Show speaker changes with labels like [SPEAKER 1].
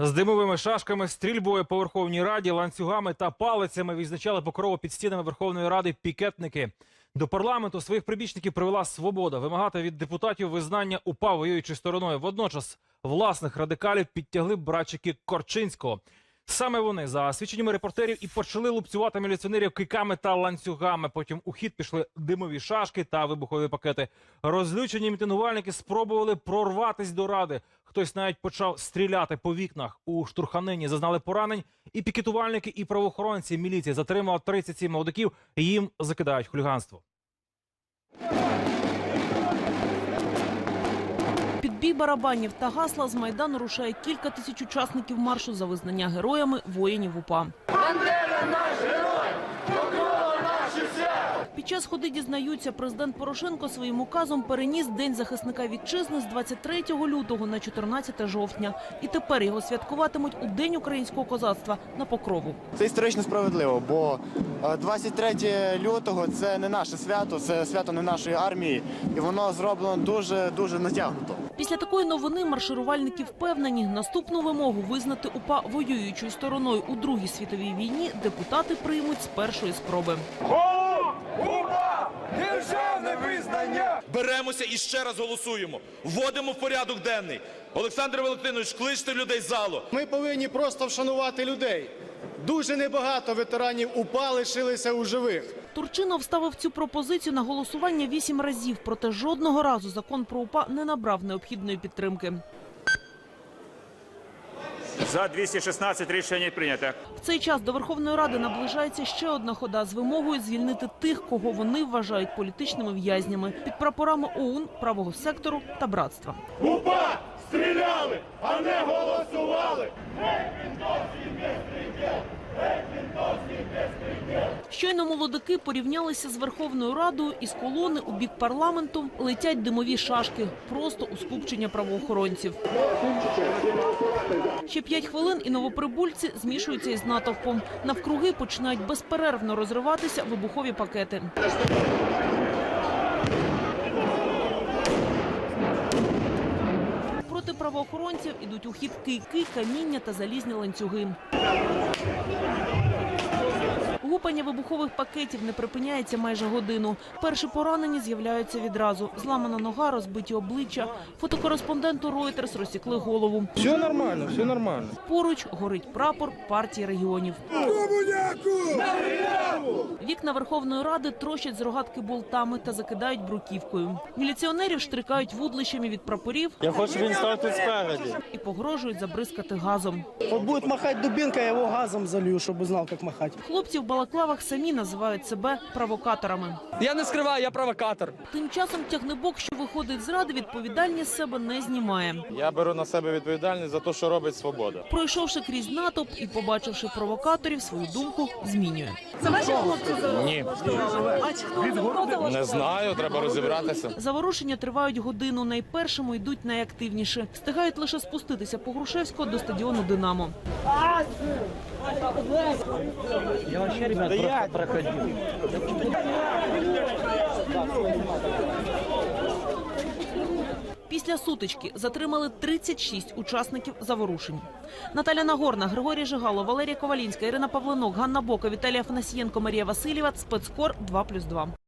[SPEAKER 1] З димовими шашками, стрільбою по Верховній Раді, ланцюгами та палицями відзначали покрову під стінами Верховної Ради пікетники. До парламенту своїх прибічників привела свобода вимагати від депутатів визнання УПА воюючою стороною. Водночас власних радикалів підтягли братчики Корчинського. Саме вони, за свідченнями репортерів, і почали лупцювати міліціонерів кийками та ланцюгами. Потім у хід пішли димові шашки та вибухові пакети. Розлючені мітингувальники спробували прорватись до ради. Хтось навіть почав стріляти по вікнах. У штурханині зазнали поранень. І пікетувальники, і правоохоронці міліції затримали 37 молодиків. Їм закидають хуліганство.
[SPEAKER 2] Бій барабанів та гасла з майдану рушає кілька тисяч учасників маршу за визнання героями воїнів УПА. Під час ходи дізнаються, президент Порошенко своїм указом переніс День захисника вітчизни з 23 лютого на 14 жовтня. І тепер його святкуватимуть у День українського козацтва на Покрову.
[SPEAKER 3] Це історично справедливо, бо е, 23 лютого це не наше свято, це свято не нашої армії, і воно зроблено дуже дуже натягнуто.
[SPEAKER 2] Після такої новини марширувальники впевнені, наступну вимогу визнати УПА воюючою стороною у Другій світовій війні депутати приймуть з першої спроби.
[SPEAKER 4] Беремося і ще раз голосуємо. Вводимо в порядок денний. Олександр Валентинович, кличте людей з залу.
[SPEAKER 5] Ми повинні просто вшанувати людей. Дуже небагато ветеранів УПА лишилися у живих.
[SPEAKER 2] Турчинов ставив цю пропозицію на голосування вісім разів, проте жодного разу закон про УПА не набрав необхідної підтримки.
[SPEAKER 6] За 216 рішення прийнято.
[SPEAKER 2] В цей час до Верховної Ради наближається ще одна хода з вимогою звільнити тих, кого вони вважають політичними в'язнями під прапорами ОУН, правого сектору та братства.
[SPEAKER 5] УПА стріляли, а не голосували.
[SPEAKER 2] Щойно молодики порівнялися з Верховною Радою із колони у бік парламенту летять димові шашки просто у скупчення правоохоронців. Ще п'ять хвилин і новоприбульці змішуються із натовпом. Навкруги починають безперервно розриватися вибухові пакети. Проти правоохоронців ідуть у хід кийки, каміння та залізні ланцюги. Гупання вибухових пакетів не припиняється майже годину. Перші поранені з'являються відразу. Зламана нога, розбиті обличчя. Фотокореспонденту Reuters розсікли голову.
[SPEAKER 7] Все нормально, все нормально.
[SPEAKER 2] Поруч горить прапор партії регіонів. Вікна Верховної Ради трощать з рогатки болтами та закидають бруківкою. Міліціонерів штрикають вудлищами від прапорів
[SPEAKER 7] Я хочу, він став тут спереді.
[SPEAKER 2] і погрожують забризкати газом.
[SPEAKER 8] Вот будет махать дубинкой, я его газом залью, чтобы знал, как махать.
[SPEAKER 2] Хлопці в балаклавах самі називають себе провокаторами.
[SPEAKER 9] Я не скриваю, я провокатор.
[SPEAKER 2] Тим часом тягнебок, що виходить з ради, відповідальність себе не знімає.
[SPEAKER 7] Я беру на себе відповідальність за те, що робить свобода.
[SPEAKER 2] Пройшовши крізь натовп і побачивши провокаторів, свою думку змінює.
[SPEAKER 7] Ні. Не знаю, треба розібратися.
[SPEAKER 2] Заворушення тривають годину. Найпершому йдуть найактивніше. Встигають лише спуститися по Грушевського до стадіону Динамо. Після сутички затримали 36 учасників заворушень. Наталя Нагорна, Григорій Жигало, Валерія Ковалінська, Ірина Павленок, Ганна Бока, Віталій Афанасієнко, Марія Васильєва. Спецкор 2+,2.